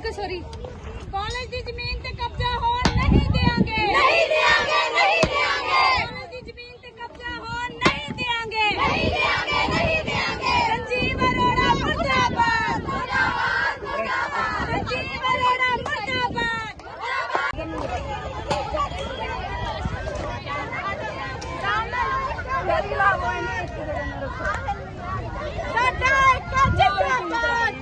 Okay sorry college ਦੀ ਜ਼ਮੀਨ ਤੇ ਕਬਜ਼ਾ ਹੋਣ ਨਹੀਂ ਦੇਾਂਗੇ ਨਹੀਂ ਦਿਆਂਗੇ ਨਹੀਂ ਦਿਆਂਗੇ ਕਾਲਜ ਦੀ ਜ਼ਮੀਨ ਤੇ ਕਬਜ਼ਾ ਹੋਣ ਨਹੀਂ ਦੇਾਂਗੇ ਨਹੀਂ ਦਿਆਂਗੇ ਨਹੀਂ ਦਿਆਂਗੇ ਸੰਜੀਵ ਅਰੋੜਾ ਮੁਰਦਾਬਾਦ ਮੁਰਦਾਬਾਦ ਮੁਰਦਾਬਾਦ ਸੰਜੀਵ ਅਰੋੜਾ ਮੁਰਦਾਬਾਦ ਸਾਡਾ ਇੱਕ ਜਿੰਦਾਬਾਦ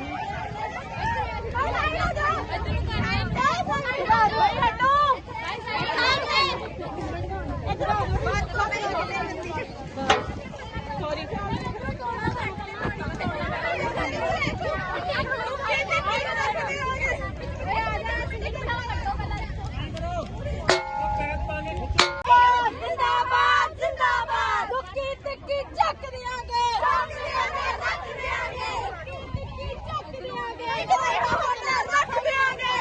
ਜਿੰਦਾਬਾਦ ਜਿੰਦਾਬਾਦ ਦੁੱਕੀ ਟਿੱਕੀ ਚੱਕ ਦਿਆਂਗੇ ਚੱਕ ਦਿਆਂਗੇ ਰੱਖ ਦਿਆਂਗੇ ਦੁੱਕੀ ਟਿੱਕੀ ਚੱਕ ਦਿਆਂਗੇ ਇੱਕ ਮਿੰਟ ਹੋਟਲ ਰੱਖ ਦਿਆਂਗੇ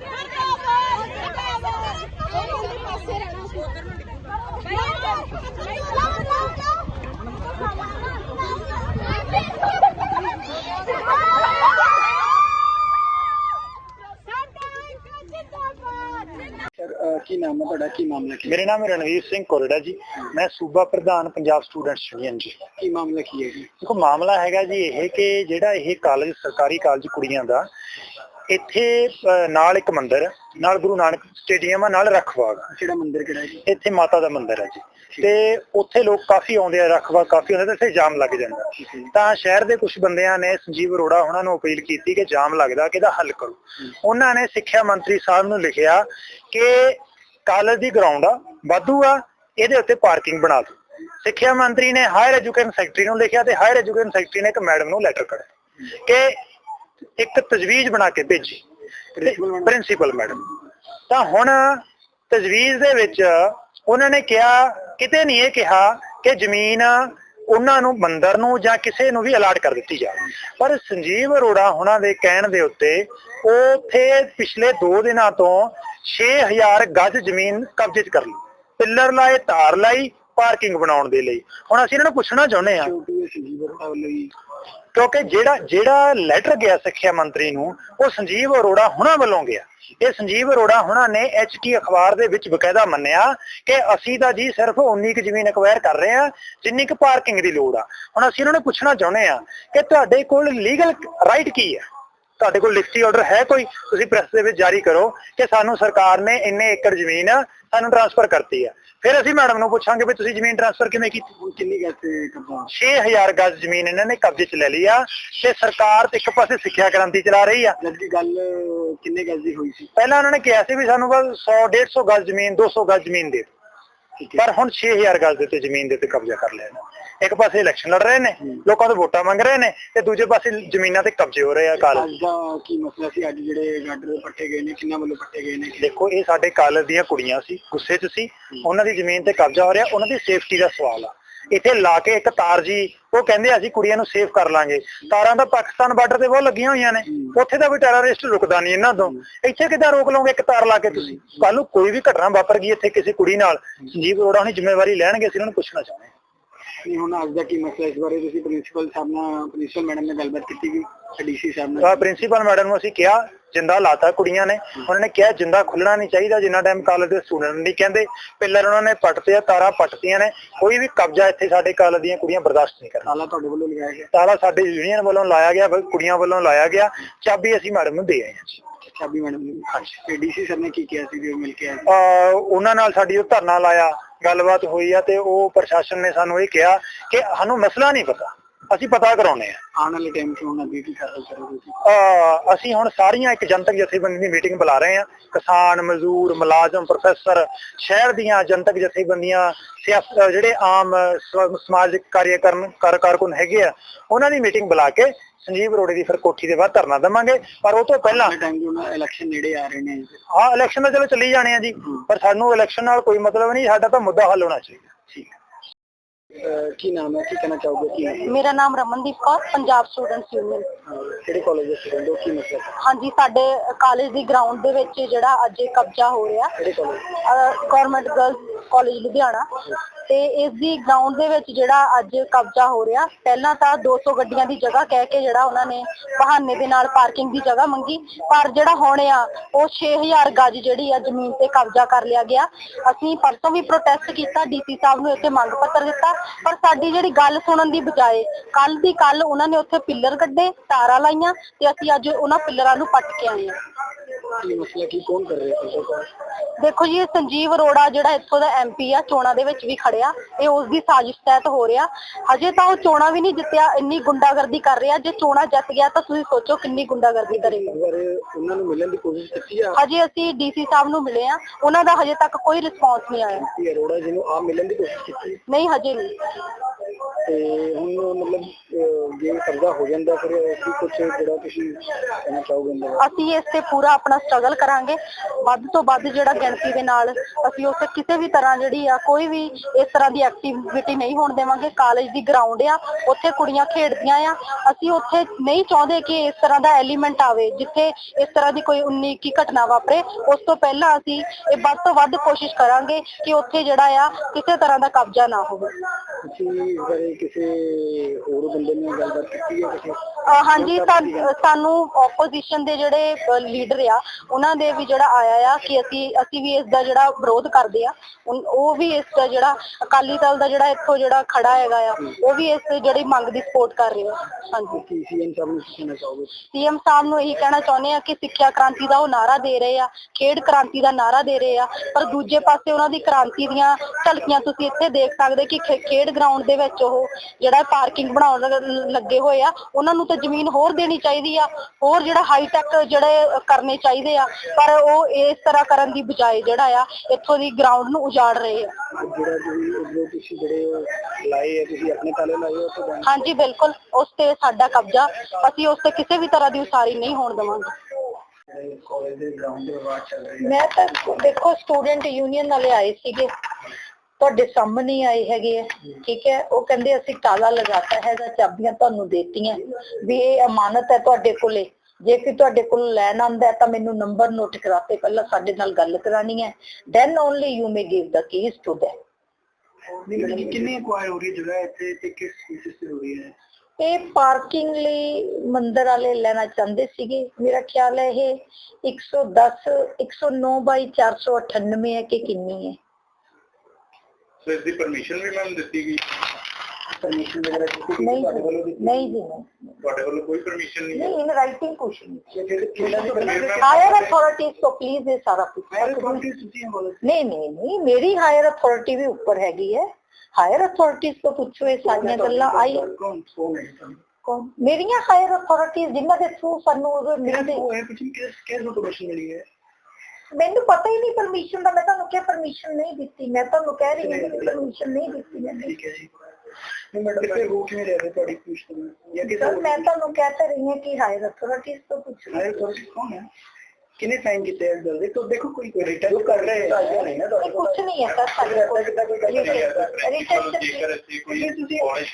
ਜਿੰਦਾਬਾਦ ਜਿੰਦਾਬਾਦ ਉਹ ਬੰਦੇ ਪਾਸੇ ਰਹਿਣਾ ਸੀ ਉਧਰ ਨੂੰ ਜਿੰਦਾਬਾਦ ਸਰ ਅਹ ਕੀ ਨਾਮ ਹੈ? ਤੁਹਾਡਾ ਕੀ ਮਾਮਲਾ ਕੀ ਮੇਰਾ ਨਾਮ ਰਣਵੀਰ ਸਿੰਘ ਕੋਰੜਾ ਜੀ। ਮੈਂ ਸੂਬਾ ਪ੍ਰਧਾਨ ਪੰਜਾਬ ਸਟੂਡੈਂਟਸ ਯੂਨੀਅਨ ਜੀ। ਕੀ ਮਾਮਲਾ ਕੀ ਹੈ ਜੀ? ਦੇਖੋ ਮਾਮਲਾ ਹੈਗਾ ਜੀ ਇਹ ਕਿ ਜਿਹੜਾ ਇਹ ਕਾਲਜ ਸਰਕਾਰੀ ਕਾਲਜ ਕੁੜੀਆਂ ਦਾ ਇੱਥੇ ਨਾਲ ਇੱਕ ਮੰਦਿਰ ਨਾਲ ਗੁਰੂ ਨਾਨਕ ਸਟੇਡੀਅਮ ਆ ਨਾਲ ਰਖਵਾਗ ਆ। ਕਿਹੜਾ ਮੰਦਿਰ ਕਿਹੜਾ ਹੈ ਜੀ? ਇੱਥੇ ਮਾਤਾ ਦਾ ਮੰਦਿਰ ਹੈ ਜੀ। ਤੇ ਉੱਥੇ ਲੋਕ ਕਾਫੀ ਆਉਂਦੇ ਆ ਰਖਵਾ ਕਾਫੀ ਆਉਂਦੇ ਤੇ ਇੱਥੇ ਜਾਮ ਲੱਗ ਜਾਂਦਾ। ਤਾਂ ਸ਼ਹਿਰ ਦੇ ਕੁਝ ਬੰਦਿਆਂ ਨੇ ਸੰਜੀਵ ਅਰੋੜਾ ਉਹਨਾਂ ਨੂੰ ਅਪੀਲ ਕੀਤੀ ਕਿ ਜਾਮ ਲੱਗਦਾ ਕਿ ਇਹਦਾ ਹੱਲ ਕਰੋ। ਉਹਨਾਂ ਨੇ ਸਿੱਖਿਆ ਮੰਤਰੀ ਸਾਹਿਬ ਨੂੰ ਲਿਖਿਆ ਕਿ ਕਾਲਜ ਦੀ ਗਰਾਊਂਡ ਆ ਵਾਧੂ ਆ ਇਹਦੇ ਉੱਤੇ ਪਾਰਕਿੰਗ ਬਣਾ ਦਿਓ। ਸਿੱਖਿਆ ਮੰਤਰੀ ਨੇ ਹਾਇਰ ਐਜੂਕੇਸ਼ਨ ਸੈਕਟਰੀ ਨੂੰ ਲਿਖਿਆ ਤੇ ਹਾਇਰ ਐਜੂਕੇਸ਼ਨ ਸੈਕਟਰੀ ਨੇ ਇੱਕ ਮੈਡਮ ਨੂੰ ਲੈਟਰ ਕਰਿਆ ਕਿ ਇੱਕ ਤਜਵੀਜ਼ ਬਣਾ ਕੇ ਭੇਜੀ? ਪ੍ਰਿੰਸੀਪਲ ਮੈਡਮ ਤਾਂ ਹੁਣ ਤਜਵੀਜ਼ ਦੇ ਵਿੱਚ ਉਹਨਾਂ ਨੇ ਕਿਹਾ ਕਿਤੇ ਨਹੀਂ ਇਹ ਕਿਹਾ ਕਿ ਜ਼ਮੀਨ ਉਹਨਾਂ ਨੂੰ ਮੰਦਰ ਨੂੰ ਜਾਂ ਕਿਸੇ ਨੂੰ ਵੀ ਅਲਾਟ ਕਰ ਦਿੱਤੀ ਜਾਵੇ। ਪਰ ਸੰਜੀਵ ਅਰੋੜਾ ਉਹਨਾਂ ਦੇ ਕਹਿਣ ਦੇ ਉੱਤੇ ਉਹ ਉੱਥੇ ਪਿਛਲੇ 2 ਦਿਨਾਂ ਤੋਂ 6000 ਗੱਜ ਜ਼ਮੀਨ ਕਬਜ਼ੇ 'ਚ ਕਰ ਲਈ ਪਿੱਲਰ ਲਾਏ ਤਾਰ ਲਾਈ, ਪਾਰਕਿੰਗ ਬਣਾਉਣ ਦੇ ਲਈ। ਹੁਣ ਅਸੀਂ ਇਹਨਾਂ ਨੂੰ ਪੁੱਛਣਾ ਚਾਹੁੰਦੇ ਹਾਂ ਕਿਉਂਕਿ ਜਿਹੜਾ ਜਿਹੜਾ ਲੈਟਰ ਗਿਆ ਸਿੱਖਿਆ ਮੰਤਰੀ ਨੂੰ, ਉਹ ਸੰਜੀਵ ਅਰੋੜਾ ਹੁਣਾਂ ਵੱਲੋਂ ਗਿਆ। ਇਹ ਸੰਜੀਵ ਅਰੋੜਾ ਹੁਣਾਂ ਨੇ ਐਚਟੀ ਅਖਬਾਰ ਦੇ ਵਿੱਚ ਬਕਾਇਦਾ ਮੰਨਿਆ ਕਿ ਅਸੀਂ ਤਾਂ ਜੀ ਸਿਰਫ 19 ਕੁ ਜ਼ਮੀਨ ਐਕਵਾਇਰ ਕਰ ਰਹੇ ਹਾਂ, ਜਿੰਨੀ ਕੁ ਪਾਰਕਿੰਗ ਦੀ ਲੋੜ ਆ। ਹੁਣ ਅਸੀਂ ਇਹਨਾਂ ਨੂੰ ਪੁੱਛਣਾ ਚਾਹੁੰਦੇ ਆ ਕਿ ਤੁਹਾਡੇ ਕੋਲ ਲੀਗਲ ਰਾਈਟ ਕੀ ਹੈ? ਤੁਹਾਡੇ ਕੋਲ ਲਿਖਤੀ ਆਰਡਰ ਹੈ ਕੋਈ? ਤੁਸੀਂ ਪ੍ਰੈਸ ਦੇ ਵਿੱਚ ਜਾਰੀ ਕਰੋ ਕਿ ਸਾਨੂੰ ਸਰਕਾਰ ਨੇ ਇੰਨੇ ਏਕੜ ਜ਼ਮੀਨ ਸਾਨੂੰ ਟ੍ਰਾਂਸਫਰ ਕਰਤੀ ਆ ਫਿਰ ਅਸੀਂ ਮੈਡਮ ਨੂੰ ਪੁੱਛਾਂਗੇ ਵੀ ਤੁਸੀਂ ਜ਼ਮੀਨ ਟ੍ਰਾਂਸਫਰ ਕਿਵੇਂ ਕੀਤੀ? ਕਿੰਨੀ ਗੱਤੇ ਕਬਜ਼ਾ 6000 ਗਜ਼ ਜ਼ਮੀਨ ਇਹਨਾਂ ਨੇ ਕਬਜ਼ੇ 'ਚ ਲੈ ਲਈ ਆ ਤੇ ਸਰਕਾਰ ਤੇ ਇੱਕ ਪਾਸੇ ਸਿੱਖਿਆ ਕ੍ਰਾਂਤੀ ਚਲਾ ਰਹੀ ਆ। ਜਦ ਦੀ ਗੱਲ ਕਿੰਨੇ ਗਜ਼ ਦੀ ਹੋਈ ਸੀ? ਪਹਿਲਾਂ ਉਹਨਾਂ ਨੇ ਕਿਹਾ ਸੀ ਵੀ ਸਾਨੂੰ ਬਸ 100 150 ਗਜ਼ ਜ਼ਮੀਨ 200 ਗਜ਼ ਜ਼ਮੀਨ ਦੇ ਹੈ। ਪਰ ਹੁਣ 6000 ਗਜ਼ ਦੇ ਉੱਤੇ ਜ਼ਮੀਨ ਦੇ ਉੱਤੇ ਕਬਜ਼ਾ ਕਰ ਲਿਆ। ਇੱਕ ਪਾਸੇ ਇਲੈਕਸ਼ਨ ਲੜ ਰਹੇ ਨੇ ਲੋਕਾਂ ਤੋਂ ਵੋਟਾਂ ਮੰਗ ਰਹੇ ਨੇ ਤੇ ਦੂਜੇ ਪਾਸੇ ਜ਼ਮੀਨਾਂ ਤੇ ਕਬਜ਼ੇ ਹੋ ਰਹੇ ਆ ਕਾਲਜ ਦਾ ਕੀ ਮਸਲਾ ਸੀ? ਅੱਜ ਜਿਹੜੇ ਗਾਡਰ ਪੱਟੇ ਗਏ ਨੇ ਕਿੰਨਾ ਵੱਲੋਂ ਪੱਟੇ ਗਏ ਨੇ? ਦੇਖੋ ਇਹ ਸਾਡੇ ਕਾਲਜ ਦੀਆਂ ਕੁੜੀਆਂ ਸੀ ਗੁੱਸੇ 'ਚ ਸੀ। ਉਹਨਾਂ ਦੀ ਜ਼ਮੀਨ ਤੇ ਕਬਜ਼ਾ ਹੋ ਰਿਹਾ ਉਹਨਾਂ ਦੀ ਸੇਫਟੀ ਦਾ ਸਵਾਲ ਆ। ਇੱਥੇ ਲਾ ਕੇ ਇੱਕ ਤਾਰ ਜੀ ਉਹ ਕਹਿੰਦੇ ਅਸੀਂ ਕੁੜੀਆਂ ਨੂੰ ਸੇਫ ਕਰ ਲਾਂਗੇ। ਤਾਰਾਂ ਤਾਂ ਪਾਕਿਸਤਾਨ ਬਾਰਡਰ ਤੇ ਬਹੁਤ ਲੱਗੀਆਂ ਹੋਈਆਂ ਨੇ। ਉੱਥੇ ਤਾਂ ਕੋਈ ਟੈਰਰਿਸਟ ਰੁਕਦਾ ਨਹੀਂ ਇਹਨਾਂ ਤੋਂ। ਇੱਥੇ ਕਿੱਦਾਂ ਰੋਕ ਲਓਗੇ ਇੱਕ ਤਾਰ ਲਾ ਕੇ ਤੁਸੀਂ? ਕੱਲ ਨੂੰ ਕੋਈ ਵੀ ਘਟਨਾ ਵਾਪਰ ਗਈ ਇੱਥੇ ਕਿਸੇ ਕੁੜੀ ਨਾਲ ਸੰਜੀਵ ਅਰੋੜਾ ਉਹਨੀ ਜ਼ਿੰਮੇਵਾਰੀ ਲੈਣਗੇ ਅਸੀਂ ਉਹਨਾਂ ਨੂੰ ਪੁੱਛਣਾ ਚਾਹੁੰਦੇ ਨਹੀਂ ਹੁਣ ਅੱਜ ਦਾ ਕੀ ਮਸਲਾ ਇਸ ਬਾਰੇ ਤੁਸੀਂ ਪ੍ਰਿੰਸੀਪਲ ਸਾਹਿਬ ਨਾਲ ਪ੍ਰਿੰਸੀਪਲ ਮੈਡਮ ਨਾਲ ਗੱਲਬਾਤ ਕੀਤੀ ਗਈ ਡੀਸੀ ਸਾਹਿਬ ਨਾਲ। ਪ੍ਰਿੰਸੀਪਲ ਮੈਡਮ ਨੂੰ ਅਸੀਂ ਕਿਹਾ ਜਿੰਦਾ ਲਾਤਾ ਕੁੜੀਆਂ ਨੇ। ਉਹਨਾਂ ਨੇ ਕਿਹਾ ਜਿੰਦਾ ਖੁੱਲਣਾ ਨਹੀਂ ਚਾਹੀਦਾ ਜਿੰਨਾ ਟਾਈਮ ਕਾਲਜ ਦੇ ਸਟੂਡੈਂਟ ਨਹੀਂ ਕਹਿੰਦੇ। ਪਿੱਲਰ ਉਹਨਾਂ ਨੇ ਪੱਟਦੇ ਆ ਤਾਰਾਂ ਪੱਟਦੀਆਂ ਨੇ। ਕੋਈ ਵੀ ਕਬਜ਼ਾ ਇੱਥੇ ਸਾਡੇ ਕਾਲਜ ਦੀਆਂ ਕੁੜੀਆਂ ਬਰਦਾਸ਼ਤ ਨਹੀਂ ਕਰਨਾ ਤਾਲਾ ਤੁਹਾਡੇ ਵੱਲੋਂ ਲਗਾਇਆ ਗਿਆ? ਤਾਲਾ ਸਾਡੇ ਯੂਨੀਅਨ ਵੱਲੋਂ ਲਾਇਆ ਗਿਆ ਕੁੜੀਆਂ ਵੱਲੋਂ ਲਾਇਆ ਗਿਆ। ਚਾਬੀ ਅਸੀਂ ਮੈਡਮ ਨੂੰ ਦੇ ਆਏ ਹਾਂ ਚਾਬੀ ਮੈਡਮ ਨੇ। ਹਾਂਜੀ। ਡੀਸੀ ਸਰ ਨੇ ਕੀ ਕਿਹਾ ਸੀ ਉਹ ਮਿਲ ਕੇ ਆਏ ਉਹਨਾਂ ਨਾਲ ਸਾਡੀ ਉਹ ਧਰਨਾ ਲਾਇਆ। ਗੱਲਬਾਤ ਹੋਈ ਆ ਤੇ ਉਹ ਪ੍ਰਸ਼ਾਸਨ ਨੇ ਸਾਨੂੰ ਇਹ ਕਿਹਾ ਕਿ ਸਾਨੂੰ ਮਸਲਾ ਨਹੀਂ ਪਤਾ। ਅਸੀਂ ਪਤਾ ਕਰਾਉਨੇ ਆ। ਆਉਣ ਵਾਲੇ ਟਾਈਮ 'ਚ ਹੁਣ ਅੱਗੇ ਕੀ ਕਰੋਗੇ ਅਸੀਂ ਹੁਣ ਸਾਰੀਆਂ ਇੱਕ ਜਨਤਕ ਜਥੇਬੰਦੀ ਦੀ ਮੀਟਿੰਗ ਬੁਲਾ ਰਹੇ ਹਾਂ ਕਿਸਾਨ ਮਜ਼ਦੂਰ ਮੁਲਾਜ਼ਮ ਪ੍ਰੋਫੈਸਰ ਸ਼ਹਿਰ ਦੀਆਂ ਜਨਤਕ ਜਥੇਬੰਦੀਆਂ ਜਿਹੜੇ ਆਮ ਸਮਾਜਿਕ ਕਾਰਜਕਰਨ ਕਾਰ- ਕਾਰਕੁਨ ਹੈਗੇ ਆ ਉਹਨਾਂ ਦੀ ਮੀਟਿੰਗ ਬੁਲਾ ਕੇ ਸੰਜੀਵ ਅਰੋੜੇ ਦੀ ਫਿਰ ਕੋਠੀ ਦੇ ਬਾਅਦ ਧਰਨਾ ਦੇਵਾਂਗੇ ਪਰ ਉਹ ਤੋਂ ਪਹਿਲਾਂ ਟਾਈਮ ਜੋ ਨਾ ਇਲੈਕਸ਼ਨ ਨੇੜੇ ਆ ਰਹੇ ਨੇ ਹਾਂ ਇਲੈਕਸ਼ਨ ਤਾਂ ਚਲੋ ਚੱਲੀ ਜਾਣੇ ਆ ਜੀ ਪਰ ਸਾਨੂੰ ਇਲੈਕਸ਼ਨ ਨਾਲ ਕੋਈ ਮਤਲਬ ਨਹੀਂ ਸਾਡਾ ਤਾਂ ਮੁੱਦਾ ਹੱਲ ਹੋਣਾ ਚਾਹੀਦਾ। ਠੀਕ ਕੀ ਨਾਮ ਹੈ ਕੀ ਕਹਿਣਾ ਚਾਹੋਗੇ ਕੀ ਮੇਰਾ ਨਾਮ ਰਮਨਦੀਪ ਕੌਰ ਪੰਜਾਬ ਸਟੂਡੈਂਟਸ ਯੂਨੀਅਨ ਕਿਹੜੇ ਕਾਲਜ ਦੇ ਸਟੂਡੈਂਟ ਹੋ ਕੀ ਮਸਲਾ ਹੈ? ਹਾਂਜੀ ਸਾਡੇ ਕਾਲਜ ਦੀ ਗਰਾਊਂਡ ਦੇ ਵਿੱਚ ਜਿਹੜਾ ਅੱਜ ਕਬਜ਼ਾ ਹੋ ਰਿਹਾ ਕਿਹੜੇ college government girls college Ludhiana. ਤੇ ਇਸ ਦੀ ਗਰਾਊਂਡ ਦੇ ਵਿੱਚ ਜਿਹੜਾ ਅੱਜ ਕਬਜ਼ਾ ਹੋ ਰਿਹਾ, ਪਹਿਲਾਂ ਤਾਂ 200 ਗੱਡੀਆਂ ਦੀ ਜਗ੍ਹਾ ਕਹਿ ਕੇ ਜਿਹੜਾ ਉਹਨਾਂ ਨੇ ਬਹਾਨੇ ਦੇ ਨਾਲ ਪਾਰਕਿੰਗ ਦੀ ਜਗ੍ਹਾ ਮੰਗੀ, ਪਰ ਜਿਹੜਾ ਹੁਣ ਆ, ਉਹ 6000 ਗਜ ਜਿਹੜੀ ਆ ਜ਼ਮੀਨ ਤੇ ਕਬਜ਼ਾ ਕਰ ਲਿਆ ਗਿਆ। ਅਸੀਂ ਪਰਸੋਂ ਵੀ ਪ੍ਰੋਟੈਸਟ ਕੀਤਾ ਡੀਸੀ ਸਾਹਿਬ ਨੂੰ ਇੱਥੇ ਮੰਗ ਪੱਤਰ ਦਿੱਤਾ, ਪਰ ਸਾਡੀ ਜਿਹੜੀ ਗੱਲ ਸੁਣਨ ਦੀ ਬਜਾਏ ਕੱਲ ਦੀ ਕੱਲ ਉਹਨਾਂ ਨੇ ਉੱਥੇ ਪਿੱਲਰ ਕੱਢੇ, ਤਾਰਾਂ ਲਾਈਆਂ ਤੇ ਅਸੀਂ ਅੱਜ ਉਹਨਾਂ ਪਿੱਲਰਾਂ ਨੂੰ ਪੱਟ ਕੇ ਆਏ ਹਾਂ। ਕੀ ਮਸਲਾ ਕੀ ਕੌਣ ਕਰ ਰਿਹਾ ਹੈ ਦੇਖੋ ਜੀ ਇਹ ਸੰਜੀਵ ਅਰੋੜਾ ਜਿਹੜਾ ਇੱਥੋਂ ਦਾ ਐਮਪੀ ਆ ਚੋਣਾਂ ਦੇ ਵਿੱਚ ਵੀ ਖੜਿਆ। ਇਹ ਉਸ ਦੀ ਸਾਜ਼ਿਸ਼ ਤਹਿਤ ਹੋ ਰਿਹਾ। ਹਜੇ ਤਾਂ ਉਹ ਚੋਣਾਂ ਵੀ ਨਹੀਂ ਜਿੱਤਿਆ ਇੰਨੀ ਗੁੰਡਾਗਰਦੀ ਕਰ ਰਿਹਾ। ਜੇ ਚੋਣਾਂ ਜਿੱਤ ਗਿਆ ਤਾਂ ਤੁਸੀਂ ਸੋਚੋ ਕਿੰਨੀ ਗੁੰਡਾਗਰਦੀ ਕਰੇਗਾ। ਉਹਨਾਂ ਨੂੰ ਮਿਲਣ ਦੀ ਕੋਸ਼ਿਸ਼ ਕੀਤੀ ਆ? ਹਜੇ ਅਸੀਂ ਡੀਸੀ ਸਾਹਿਬ ਨੂੰ ਮਿਲੇ ਆ। ਉਹਨਾਂ ਦਾ ਹਜੇ ਤੱਕ ਕੋਈ ਰਿਸਪੌਂਸ ਨਹੀਂ ਆਇਆ। ਅਰੋੜਾ ਜੀ ਨੂੰ ਆਪ ਮਿਲਣ ਦੀ ਕੋਸ਼ਿਸ਼ ਕੀਤੀ? ਨਹੀਂ ਹਜੇ ਨਹੀਂ। ਤੇ ਹੁਣ ਮਤਲਬ ਜੇ ਕਬਜ਼ਾ ਹੋ ਜਾਂਦਾ ਫਿਰ ਅਸੀਂ ਕੁਝ ਜਿਹੜਾ ਤੁਸੀਂ ਕਹਿਣਾ ਚਾਹੋਗੇ ਇਹਦੇ ਬਾਰੇ? ਅਸੀਂ ਇਸ ਤੇ ਪੂਰਾ ਆਪਣਾ ਸਟਰਗਲ ਕਰਾਂਗੇ। ਵੱਧ ਤੋਂ ਵੱਧ ਜਿਹੜਾ ਗਿਣਤੀ ਦੇ ਨਾਲ ਅਸੀਂ ਉੱਥੇ ਕਿਸੇ ਵੀ ਤਰ੍ਹਾਂ ਜਿਹੜੀ ਆ ਕੋਈ ਵੀ ਇਸ ਤਰ੍ਹਾਂ ਦੀ ਐਕਟੀਵਿਟੀ ਨਹੀਂ ਹੋਣ ਦੇਵਾਂਗੇ। ਕਾਲਜ ਦੀ ਗਰਾਊਂਡ ਆ ਉੱਥੇ ਕੁੜੀਆਂ ਖੇਡਦੀਆਂ ਆ। ਅਸੀਂ ਉੱਥੇ ਨਹੀਂ ਚਾਹੁੰਦੇ ਕਿ ਇਸ ਤਰ੍ਹਾਂ ਦਾ ਐਲੀਮੈਂਟ ਆਵੇ ਜਿੱਥੇ ਇਸ ਤਰ੍ਹਾਂ ਦੀ ਕੋਈ 19 ਕੀ ਘਟਨਾ ਵਾਪਰੇ। ਉਸ ਤੋਂ ਪਹਿਲਾਂ ਅਸੀਂ ਇਹ ਵੱਧ ਤੋਂ ਵੱਧ ਕੋਸ਼ਿਸ਼ ਕਰਾਂਗੇ ਕਿ ਉੱਥੇ ਜਿਹੜਾ ਆ ਕਿਸੇ ਤਰ੍ਹਾਂ ਦਾ ਕਬਜ਼ਾ ਨਾ ਹੋਵੇ। ਤੁਸੀਂ ਇਸ ਬਾਰੇ ਕਿਸੇ ਹੋਰ ਬੰਦੇ ਨਾਲ ਗੱਲਬਾਤ ਕੀਤੀ ਹੈ ਕਿਸੇ ਅਹ ਹਾਂਜੀ ਸਾਨ- ਸਾਨੂੰ ਆਪੋਜੀਸ਼ਨ ਦੇ ਜਿਹੜੇ ਲੀਡਰ ਆ ਉਹਨਾਂ ਦੇ ਵੀ ਜਿਹੜਾ ਆਇਆ ਆ ਕਿ ਅਸੀਂ ਅਸੀਂ ਵੀ ਇਸ ਦਾ ਜਿਹੜਾ ਵਿਰੋਧ ਕਰਦੇ ਆ। ਉਨ- ਉਹ ਵੀ ਇਸ ਦਾ ਜਿਹੜਾ ਅਕਾਲੀ ਦਲ ਦਾ ਜਿਹੜਾ ਇੱਥੋਂ ਜਿਹੜਾ ਖੜਾ ਹੈਗਾ ਆ ਉਹ ਵੀ ਇਸ ਜਿਹੜੀ ਮੰਗ ਦੀ ਸਪੋਰਟ ਕਰ ਰਹੇ ਆ। ਹਾਂਜੀ। ਕੀ ਸੀਐਮ ਸਾਹਿਬ ਨੂੰ ਕੀ ਕਹਿਣਾ ਚਾਹੋਗੇ? ਸੀਐਮ ਸਾਹਿਬ ਨੂੰ ਇਹੀ ਕਹਿਣਾ ਚਾਹੁੰਦੇ ਆ ਕਿ ਸਿੱਖਿਆ ਕ੍ਰਾਂਤੀ ਦਾ ਉਹ ਨਾਰਾ ਦੇ ਰਹੇ ਆ ਖੇਡ ਕ੍ਰਾਂਤੀ ਦਾ ਨਾਰਾ ਦੇ ਰਹੇ ਆ ਪਰ ਦੂਜੇ ਪਾਸੇ ਉਹਨਾਂ ਦੀ ਕ੍ਰਾਂਤੀ ਦੀਆਂ ਝਲਕੀਆਂ ਤੁਸੀਂ ਇੱਥੇ ਦੇਖ ਸਕਦੇ ਕਿ ਖੇ- ਖੇਡ ਗਰਾਊਂਡ ਦੇ ਵਿੱਚ ਉਹ ਜਿਹੜਾ ਪਾਰਕਿੰਗ ਬਣਾਉਣ ਲ- ਲੱਗੇ ਹੋਏ ਆ ਉਹਨਾਂ ਨੂੰ ਤਾਂ ਜ਼ਮੀਨ ਹੋਰ ਦੇਣੀ ਚਾਹੀਦੀ ਆ ਹੋਰ ਜਿਹੜਾ ਹਾਈ ਟੈਕ ਜਿਹੜੇ ਕਰਨੇ ਚਾਹੀਦੇ ਆ ਪਰ ਉਹ ਇਸ ਤਰ੍ਹਾਂ ਕਰਨ ਦੀ ਬਜਾਏ ਜਿਹੜਾ ਆ ਇੱਥੋਂ ਦੀ ਗਰਾਊਂਡ ਨੂੰ ਉਜਾੜ ਰਹੇ ਆ। ਜਿਹੜਾ ਤੁਸੀਂ ਉਦੋਂ ਤੁਸੀਂ ਜਿਹੜੇ ਲਾਏ ਆ ਤੁਸੀਂ ਆਪਣੇ ਤਾਲੇ ਲਾਏ ਹੋ ਤਾਂ ਹਾਂਜੀ ਬਿਲਕੁਲ ਉਸ ਤੇ ਸਾਡਾ ਕਬਜ਼ਾ ਅਸੀਂ ਉਸ ਤੇ ਕਿਸੇ ਵੀ ਤਰ੍ਹਾਂ ਦੀ ਉਸਾਰੀ ਨਹੀਂ ਹੋਣ ਦੇਵਾਂਗੇ। ਮੈਂ ਤਾਂ ਦੇਖੋ ਸਟੂਡੈਂਟ ਯੂਨੀਅਨ ਵਾਲੇ ਆਏ ਸੀਗੇ। ਤੁਹਾਡੇ ਸਾਹਮਣੇ ਆਏ ਹੈਗੇ ਆ ਠੀਕ ਹੈ? ਉਹ ਕਹਿੰਦੇ ਅਸੀਂ ਤਾਲਾ ਲਗਾਤਾ ਹੈਗਾ ਚਾਬੀਆਂ ਤੁਹਾਨੂੰ ਦੇਤੀਆਂ। ਵੀ ਇਹ ਅਮਾਨਤ ਹੈ ਤੁਹਾਡੇ ਕੋਲੇ। ਜੇ ਕਿ ਤੁਹਾਡੇ ਕੋਲ ਲੈਣ ਆਂਦਾ ਤਾਂ ਮੈਨੂੰ ਨੰਬਰ ਨੋਟ ਕਰਾਤੇ ਪਹਿਲਾਂ ਸਾਡੇ ਨਾਲ ਗੱਲ ਕਰਾਣੀ ਹੈ। Then only you may give the two ਕਿੰਨੀ ਹੋ ਰਹੀ ਜਗ੍ਹਾ ਇੱਥੇ ਤੇ ਕਿਸ ਬੇਸਿਸ ਤੇ ਹੋ ਰਹੀ ਹੈ? ਇਹ ਪਾਰਕਿੰਗ ਲਈ ਮੰਦਰ ਵਾਲੇ ਲੈਣਾ ਚਾਹੁੰਦੇ ਸੀਗੇ। ਮੇਰਾ ਖਿਆਲ ਹੈ ਇਹ 110 109 ਬਾਈ 498 ਹੈ ਕਿ ਕਿੰਨੀ ਹੈ। ਸੋ ਇਸ ਦੀ ਪਰਮਿਸ਼ਨ ਵੀ ਮੈਮ ਦਿੱਤੀ ਗਈ। ਪਰਮਿਸ਼ਨ ਵਗੈਰਾ ਦਿੱਤੀ ਨਹੀਂ ਤੁਹਾਡੇ ਵੱਲੋਂ ਜੀ, ਦਿੱਤੀ ਨਹੀਂ ਜੀ ਨਹੀਂ। ਤੁਹਾਡੇ ਵੱਲੋਂ ਕੋਈ ਪਰਮਿਸ਼ਨ ਨਹੀਂ ਹੈ। ਨਹੀਂ ਇਨ ਰਾਈਟਿੰਗ ਕੁਛ ਨਹੀਂ। ਜਿਹੜੇ ਕਿਹਨਾਂ ਦੀ ਪਰਮਿਸ਼ਨ ਹਾਇਰ ਅਥਾਰਟੀਜ਼ ਤੋਂ ਪਲੀਜ਼ ਇਹ ਸਾਰਾ ਕੁਝ ਮੈਂ ਕੰਪਨੀ ਤੁਸੀਂ ਬੋਲੋ। ਨਹੀਂ ਨਹੀਂ ਨਹੀਂ ਮੇਰੀ ਹਾਇਰ ਅਥਾਰਟੀ ਵੀ ਉੱਪਰ ਹੈਗੀ ਹੈ। ਹਾਇਰ ਅਥਾਰਟੀਜ਼ ਤੋਂ ਪੁੱਛੋ ਇਹ ਸਾਰੀਆਂ ਗੱਲਾਂ ਆਈ। ਕੌਣ ਕੌਣ ਹੈ ਤੁਹਾਨੂੰ? ਕੌਣ? ਮੇਰੀਆਂ ਹਾਇਰ ਅਥਾਰਟੀਜ਼ ਜਿਨ੍ਹਾਂ ਦੇ ਥਰੂ ਸਾਨੂੰ ਉਹ ਮਿਲਦੇ ਉਹ ਹੈ ਪਿਛਲੀ ਕਿਸ ਕਿਸ ਨੂੰ ਪਰਮਿਸ਼ਨ ਮਿਲੀ ਹੈ? ਮੈਨੂੰ ਪਤਾ ਹੀ ਨਹੀਂ ਪਰਮਿਸ਼ਨ ਦਾ ਮੈਂ ਤੁਹਾਨੂੰ ਕਿਹਾ ਪਰਮਿਸ਼ਨ ਨਹੀਂ ਦਿੱਤੀ ਮੈਂ ਤੁਹਾਨੂੰ ਕਹਿ ਰਹੀ ਹਾਂ ਕਿ ਪਰਮਿਸ਼ਨ ਨਹੀਂ ਦਿੱਤੀ ਮੈंने ਠੀਕ ਹੈ ਜੀ। ਨਹੀਂ ਮੈਡਮ ਕਿਤੇ ਹੋ ਕਿਵੇਂ ਰਹਿ ਰਹੇ ਤੁਹਾਡੀ ਪੁੱਛਣ ਜਾਂ ਕਿਸੇ ਸਰ ਮੈਂ ਤੁਹਾਨੂੰ ਕਹਿ ਤਾਂ ਰਹੀ ਹਾਂ ਕਿ ਹਾਇਰ ਅਥਾਰਟੀਜ਼ ਤੋਂ ਪੁੱਛੋ ਹਾਇਰ ਅਥਾਰਟੀ ਕੌਣ ਹੈ? ਕਿਨੇ ਸਾਈਨ ਕੀਤੇ ਇਸ ਗੱਲ ਦੇ ਤਾਂ ਦੇਖੋ ਕੋਈ ਕੋਈ ਰਿਟਰਨ ਕਰ ਰਹੇ ਹੈ ਨਹੀਂ ਨਾ ਤੁਹਾਡੇ ਕੋਲ। ਕੁਝ ਨਹੀਂ ਹੈ ਸਰ ਸਾਡੇ ਕੋਲ। ਕਿੱਦਾਂ ਕੋਈ ਕਰ ਰਿਹਾ ਰਿਟਰਨ ਜੇਕਰ ਅਸੀਂ ਕੋਈ ਤੁਸੀਂ ਤੁਸੀਂ ਕਾਲਜ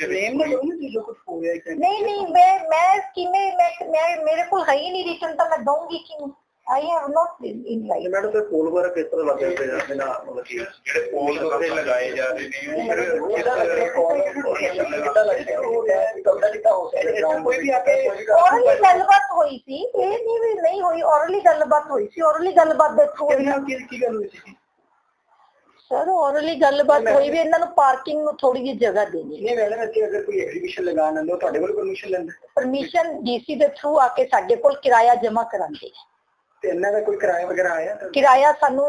ਹੋ ਹੈ ਹੈ ਹੀ I have not in life madam ਤੇ ਪੋਲ ਵਰ ਕਿਸ ਤਰ੍ਹਾਂ ਲੱਗ ਰਹੇ ਨੇ ਬਿਨਾ ਮਤਲਬ ਕਿ ਜਿਹੜੇ ਪੋਲ ਉੱਤੇ ਲਗਾਏ ਜਾ ਰਹੇ ਨੇ ਉਹ ਫਿਰ ਕਿਸ ਕੋਈ ਵੀ ਆ ਕੇ ਔਰਲੀ ਗੱਲਬਾਤ ਹੋਈ ਸੀ। ਇਹ ਨਹੀਂ ਵੀ ਨਹੀਂ ਹੋਈ ਔਰਲੀ ਗੱਲਬਾਤ ਹੋਈ ਸੀ। ਔਰਲੀ ਗੱਲਬਾਤ ਦੇ ਥਰੂ ਕੀ ਕੀ ਗੱਲ ਹੋਈ ਸੀ? ਸਰ ਔਰਲੀ ਗੱਲਬਾਤ ਹੋਈ ਵੀ ਇਹਨਾਂ ਨੂੰ ਪਾਰਕਿੰਗ ਨੂੰ ਥੋੜੀ ਜਿਹੀ ਜਗ੍ਹਾ ਦੇਣੀ। ਨਹੀਂ ਮੈਡਮ ਇੱਥੇ ਅਗਰ ਕੋਈ ਐਗਜ਼ੀਬਿਸ਼ਨ ਲਗਾਉਣ ਆਉਂਦਾ ਤੁਹਾਡੇ ਕੋਲ ਪਰਮਿਸ਼ਨ ਲੈਂਦਾ? ਪਰਮਿਸ਼ਨ ਡੀਸੀ ਦੇ ਥਰੂ ਆ ਕੇ ਸਾਡੇ ਕੋਲ ਕਿਰਾਇਆ ਜਮ੍ਹਾਂ ਕਰਾਉਂਦੇ ਆ। ਤੇ ਇਹਨਾਂ ਦਾ ਕੋਈ ਕਿਰਾਇਆ ਵਗੈਰਾ ਆਇਆ ਤਾਂ? ਕਿਰਾਇਆ ਸਾਨੂੰ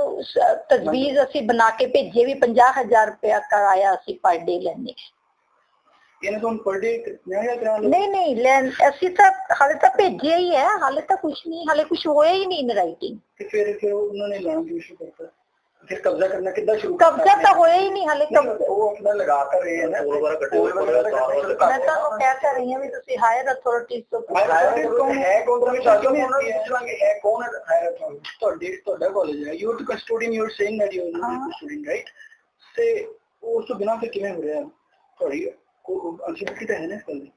ਤਜਵੀਜ਼ ਅਸੀਂ ਬਣਾ ਕੇ ਭੇਜੀਏ ਵੀ 50000 ਰੁਪਇਆ ਕਿਰਾਇਆ ਅਸੀਂ ਪਰ ਡੇ ਲੈਂਦੇ ਹਾਂ। ਇਹਨਾਂ ਤੋਂ ਪਰ ਡੇ ਨਹੀਂ ਨਹੀਂ ਲੈਣ ਅਸੀਂ ਤਾਂ ਹਾਲੇ ਤਾਂ ਭੇਜਿਆ ਹੀ ਹੈ ਹਾਲੇ ਤਾਂ ਕੁਝ ਨਹੀਂ ਹਾਲੇ ਕੁਝ ਹੋਇਆ ਹੀ ਨਹੀਂ ਇਨ ਰਾਈਟਿੰਗ ਤੇ ਫਿਰ ਫਿਰ ਉਹਨਾਂ ਨੇ ਲਾਉਣਾ ਕਿਉਂ ਸ਼ੁਰੂ ਕਰਤਾ? ਫਿਰ ਕਬਜ਼ਾ ਕਰਨਾ ਕਿੱਦਾਂ ਸ਼ੁਰੂ ਕਬਜ਼ਾ ਤਾਂ ਹੋਇਆ ਹੀ ਨਹੀਂ ਹਾਲੇ ਕਬ ਉਹ ਆਪਣਾ ਲਗਾ ਕਰ ਰਹੇ ਹਨ ਪੋਲ ਵਰ ਕੱਢੇ ਮੈਂ ਤੁਹਾਨੂੰ ਕਹਿ ਤਾਂ ਰਹੀ ਹਾਂ ਵੀ ਤੁਸੀਂ ਹਾਇਰ ਅਥਾਰਟੀਜ਼ ਤੋਂ ਪੁੱਛੋ। ਹੈ ਕੌਣ? ਤੁਹਾਨੂੰ ਚਾਹतो ਉਹਨਾਂ ਨੂੰ ਪੁੱਛਾਂਗੇ ਹੈ ਕੌਣ ਹੈ ਤੁਹਾਡੇ ਤੁਹਾਡਾ ਕਾਲਜ ਹੈ। You are custodian you are saying that you are custodian right ਤੇ ਉਸ ਤੋਂ ਬਿਨਾਂ ਫਿਰ ਕਿਵੇਂ ਹੋ ਰਿਹਾ? ਤੁਹਾਡੀ ਅਨਸਿਕਿਉਰਿਟੀ ਤਾਂ ਹੈ ਨਾ ਇਸ ਗੱਲ ਦੀ?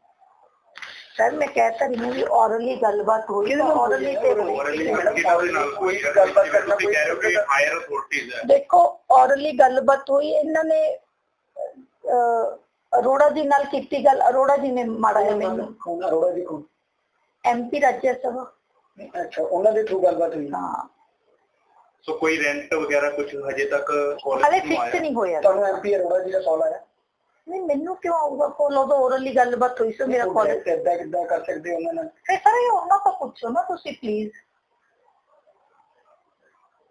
ਸਰ ਮੈਂ ਕਹਿ ਤਾਂ ਰਹੀ ਹਾਂ ਵੀ ਔਰਲੀ ਗੱਲਬਾਤ ਹੋਈ ਤਾਂ ਔਰਲੀ ਤੇ ਹੋਈ Orally ਕਿਹਨਾਂ ਦੇ ਨਾਲ ਕੋਈ ਗੱਲਬਾਤ ਕਰਨਾ ਤੁਸੀਂ ਕਹਿ ਰਹੇ ਹੋ ਕਿ ਹਾਇਰ ਅਥਾਰਟੀਜ਼ ਹੈ। ਦੇਖੋ ਔਰਲੀ ਗੱਲਬਾਤ ਹੋਈ ਇਹਨਾਂ ਨੇ ਅਰੋੜਾ ਜੀ ਨਾਲ ਕੀਤੀ ਗੱਲ। ਅਰੋੜਾ ਜੀ ਨੇ ਮਾੜਾ ਜਿਹਾ ਮੈਨੂੰ ਅਰੋੜਾ ਜੀ ਕੌਣ? ਐਮਪੀ ਰਾਜ ਸਭਾ। ਅੱਛਾ ਉਹਨਾਂ ਦੇ ਥਰੂ ਗੱਲਬਾਤ ਹੋਈ। ਹਾਂ। ਸੋ ਕੋਈ ਰੈਂਟ ਵਗੈਰਾ ਕੁਝ ਹਜੇ ਤੱਕ ਹਲੇ ਕਾਲਜ ਨੂੰ ਫਿਕਸ ਆਇਆ ਨਹੀਂ ਹੋਇਆ। ਤੁਹਾਨੂੰ ਐਮਪੀ ਅਰੋੜਾ ਜੀ ਦਾ ਕਾਲ ਆਇਆ? ਨਹੀਂ ਮੈਨੂੰ ਕਿਉਂ ਆਊਗਾ ਕੋਲ ਉਦੋਂ ਔਰਲੀ ਗੱਲਬਾਤ ਹੋਈ ਸੀ ਮੇਰਾ ਕਾਲਜ ਕਿੱਦਾਂ ਕਿੱਦਾਂ ਕਰ ਸਕਦੇ ਹੋ ਉਹਨਾਂ ਨਾਲ? ਫਿਰ ਸਰ ਇਹ ਉਹਨਾਂ ਤੋਂ ਪੁੱਛੋ ਨਾ ਤੁਸੀਂ ਪਲੀਜ਼